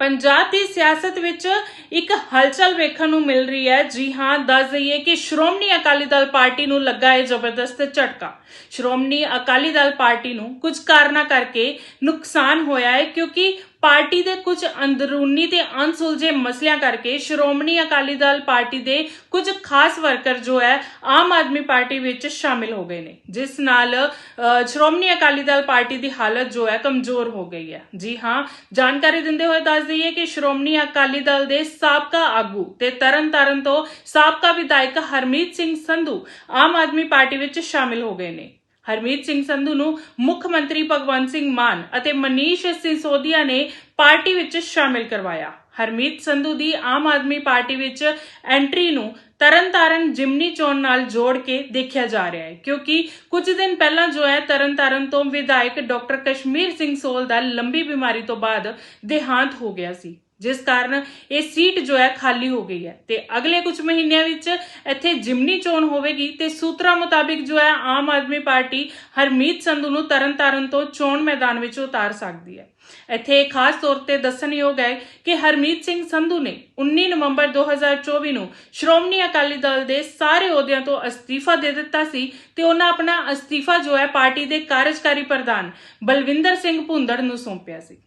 ਪੰਜਾਬ ਦੀ ਸਿਆਸਤ ਵਿੱਚ ਇੱਕ ਹਲਚਲ ਵੇਖਣ ਨੂੰ ਮਿਲ ਰਹੀ ਹੈ। ਜੀ ਹਾਂ, ਦੱਸ ਦਈਏ ਕਿ ਸ਼੍ਰੋਮਣੀ ਅਕਾਲੀ ਦਲ ਪਾਰਟੀ ਨੂੰ ਲੱਗਾ ਹੈ ਜ਼ਬਰਦਸਤ ਝਟਕਾ। ਸ਼੍ਰੋਮਣੀ ਅਕਾਲੀ ਦਲ ਪਾਰਟੀ ਨੂੰ ਕੁਝ ਕਾਰਨਾਂ ਕਰਕੇ ਨੁਕਸਾਨ ਹੋਇਆ ਹੈ, ਕਿਉਂਕਿ ਪਾਰਟੀ ਦੇ ਕੁਝ ਅੰਦਰੂਨੀ ਤੇ ਅਣਸੁਲਝੇ ਮਸਲਿਆਂ ਕਰਕੇ ਸ਼੍ਰੋਮਣੀ ਅਕਾਲੀ ਦਲ ਪਾਰਟੀ ਦੇ ਕੁਝ ਖਾਸ ਵਰਕਰ ਜੋ ਹੈ, ਆਮ ਆਦਮੀ ਪਾਰਟੀ ਵਿੱਚ ਸ਼ਾਮਿਲ ਹੋ ਗਏ ਨੇ, ਜਿਸ ਨਾਲ ਸ਼੍ਰੋਮਣੀ ਅਕਾਲੀ ਦਲ ਪਾਰਟੀ ਦੀ ਹਾਲਤ ਜੋ ਹੈ ਕਮਜ਼ੋਰ ਹੋ ਗਈ ਹੈ। ਜੀ ਹਾਂ, ਜਾਣਕਾਰੀ ਦਿੰਦੇ ਹੋਏ ਦੱਸ ਦਈਏ ਕਿ ਸ਼੍ਰੋਮਣੀ ਅਕਾਲੀ ਦਲ ਦੇ ਸਾਬਕਾ ਆਗੂ ਤੇ ਤਰਨਤਾਰਨ ਤੋਂ ਸਾਬਕਾ ਵਿਧਾਇਕ ਹਰਮੀਤ ਸਿੰਘ ਸੰਧੂ ਆਮ ਆਦਮੀ ਪਾਰਟੀ ਵਿੱਚ ਸ਼ਾਮਿਲ ਹੋ ਗਏ ਨੇ। ਹਰਮੀਤ ਸਿੰਘ ਸੰਧੂ ਨੂੰ ਮੁੱਖ ਮੰਤਰੀ ਭਗਵੰਤ ਸਿੰਘ ਮਾਨ ਅਤੇ ਮਨੀਸ਼ ਸਿਸੋਦੀਆ ਨੇ ਪਾਰਟੀ ਵਿੱਚ ਸ਼ਾਮਿਲ ਕਰਵਾਇਆ। ਹਰਮੀਤ ਸੰਧੂ ਦੀ ਆਮ ਆਦਮੀ ਪਾਰਟੀ ਵਿੱਚ ਐਂਟਰੀ ਨੂੰ ਤਰਨਤਾਰਨ ਜਿਮਨੀ ਚੋਣ ਨਾਲ ਜੋੜ ਕੇ ਦੇਖਿਆ ਜਾ ਰਿਹਾ ਹੈ, ਕਿਉਂਕਿ ਕੁਝ ਦਿਨ ਪਹਿਲਾਂ ਜੋ ਹੈ ਤਰਨਤਾਰਨ ਤੋਂ ਵਿਧਾਇਕ ਡਾਕਟਰ ਕਸ਼ਮੀਰ ਸਿੰਘ ਸੋਲ ਦਾ ਲੰਬੀ ਬਿਮਾਰੀ ਤੋਂ ਬਾਅਦ ਦੇਹਾਂਤ ਹੋ ਗਿਆ ਸੀ। ਜਿਸ ਕਾਰਨ ਇਹ ਸੀਟ ਜੋ ਹੈ ਖਾਲੀ ਹੋ ਗਈ ਹੈ। ਤੇ ਅਗਲੇ ਕੁਝ ਮਹੀਨਿਆਂ ਵਿੱਚ ਇੱਥੇ ਜਿਮਨੀ ਚੋਣ ਹੋਵੇਗੀ ਤੇ ਸੂਤਰਾਂ ਮੁਤਾਬਿਕ ਜੋ ਹੈ ਆਮ ਆਦਮੀ ਪਾਰਟੀ ਹਰਮੀਤ ਸੰਧੂ ਨੂੰ ਤਰਨਤਾਰਨ ਤੋਂ ਚੋਣ ਮੈਦਾਨ ਵਿੱਚ ਉਤਾਰ ਸਕਦੀ ਹੈ। ਇੱਥੇ ਖਾਸ ਤੌਰ ਤੇ ਦੱਸਣਯੋਗ ਹੈ ਕਿ ਹਰਮੀਤ ਸਿੰਘ ਸੰਧੂ ਨੇ 19 ਨਵੰਬਰ 2024 ਨੂੰ ਸ਼੍ਰੋਮਣੀ ਅਕਾਲੀ ਦਲ ਦੇ ਸਾਰੇ ਅਹੁਦਿਆਂ ਤੋਂ ਅਸਤੀਫਾ ਦੇ ਦਿੱਤਾ ਸੀ ਤੇ ਉਹਨਾਂ ਆਪਣਾ ਅਸਤੀਫਾ ਜੋ ਹੈ ਪਾਰਟੀ ਦੇ ਕਾਰਜਕਾਰੀ ਪ੍ਰਧਾਨ ਬਲਵਿੰਦਰ ਸਿੰਘ ਭੁੰਦੜ ਨੂੰ ਸੌਂਪਿਆ ਸੀ।